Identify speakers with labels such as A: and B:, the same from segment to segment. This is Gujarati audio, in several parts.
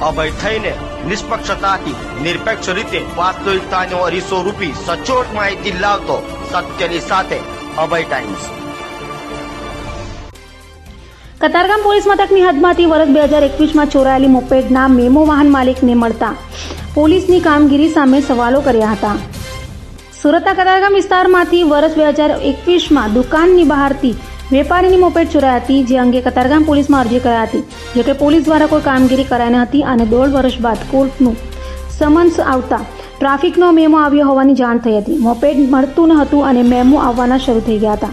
A: અભય થઈને નિષ્પક્ષતાથી, નિરપેક્ષ રીતે વાસ્તવિકતાનો અરીસો રૂપી સચોટ માહિતી લાવતો સત્યની સાથે અભય ટાઈમ્સ.
B: કતારગામ પોલીસ મથકની હદમાંથી વર્ષ બે હજાર એકવીસમાં ચોરાયેલી મોપેડના મેમો વાહન માલિકને મળતા પોલીસની કામગીરી સામે સવાલો કર્યા હતા. સુરતના કતારગામ વિસ્તારમાંથી વર્ષ બે હજાર એકવીસમાં દુકાનની બહારથી વેપારીની મોપેડ ચોરાઈ હતી, જે અંગે કતારગામ પોલીસમાં અરજી કરાઈ હતી. જોકે પોલીસ દ્વારા કોઈ કામગીરી કરાઈ ન હતી અને દોઢ વર્ષ બાદ કોર્ટનું સમન્સ આવતા ટ્રાફિકનો મેમો આવ્યો હોવાની જાણ થઈ હતી. મોપેડ મળતું ન હતું અને મેમો આવવાના શરૂ થઈ ગયા હતા.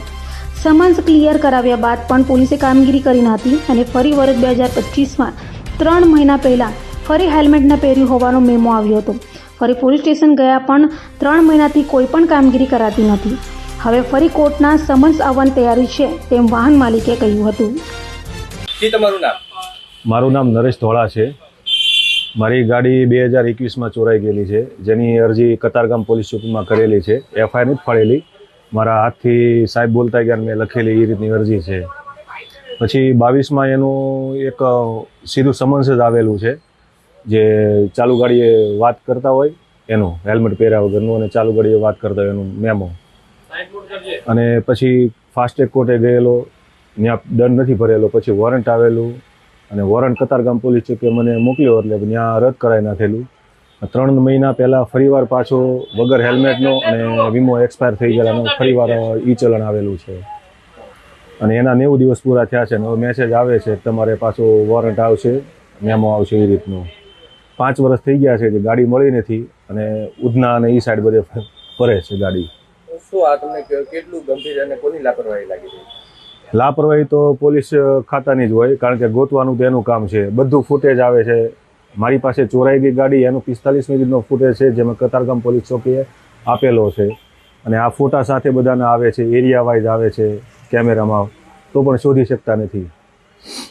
B: સમન્સ ક્લિયર કરાવ્યા બાદ પણ પોલીસે કામગીરી કરી ન હતી અને ફરી વર્ષ બે હજાર પચીસમાં ત્રણ મહિના પહેલાં ફરી હેલ્મેટ ન પહેર્યું હોવાનો મેમો આવ્યો હતો. ફરી પોલીસ સ્ટેશન ગયા પણ ત્રણ મહિનાથી કોઈ પણ કામગીરી કરાતી નથી હવે ફરી કોર્ટના સમન્સ આવવાની તૈયારી છે તેમ વાહન માલિકે કહ્યું હતું.
C: તમારું નામ?
D: મારું નામ નરેશ ધોળા છે. મારી ગાડી બે હજાર એકવીસમાં ચોરાઈ ગયેલી છે. જેની અરજી કતારગામ પોલીસ ચોકીમાં કરેલી છે. એફઆઈઆર જ ફાડેલી મારા હાથથી સાહેબ બોલતા ગયા મેં લખેલી એ રીતની અરજી છે. પછી બાવીસમાં એનું એક સીધું સમન્સ જ આવેલું છે. જે ચાલુ ગાડીએ વાત કરતા હોય એનું હેલ્મેટ પહેર્યા વગરનું અને ચાલુ ગાડીએ વાત કરતા હોય એનું મેમો. અને પછી ફાસ્ટેગ કોર્ટે ગયેલો ત્યાં દંડ નથી ભરેલો, પછી વોરંટ આવેલું, અને વોરંટ કતારગામ પોલીસ ચોકે મને મોકલ્યો એટલે ત્યાં રદ કરાવી નાખેલું. ત્રણ મહિના પહેલાં ફરીવાર પાછો વગર હેલ્મેટનો અને વીમો એક્સપાયર થઈ ગયેલાનો ફરીવાર ઈ ચલણ આવેલું છે. અને એના નેવું દિવસ પૂરા થયા છે, અને હવે મેસેજ આવે છે, તમારે પાછો વોરંટ આવશે મેમો આવશે એ રીતનું. પાંચ વર્ષ થઈ ગયા છે જે ગાડી મળી નથી, અને ઉધના અને એ સાઈડ બધે ફરે છે ગાડી.
C: શું આ તમને કેટલું ગંભીર અને કોની લાપરવાહી લાગી રહી?
D: લાપરવાહી તો પોલીસ ખાતાની જ હોય, કારણ કે ગોતવાનું તો એનું કામ છે. બધું ફૂટેજ આવે છે. મારી પાસે ચોરાઈ ગઈ ગાડી, એનું પિસ્તાલીસ મિનિટનો ફૂટેજ છે જેમાં કતારગામ પોલીસ ચોકીએ આપેલો છે. અને આ ફોટા સાથે બધાના આવે છે એરિયા વાઇઝ આવે છે, કેમેરામાં. તો પણ શોધી શકતા નથી.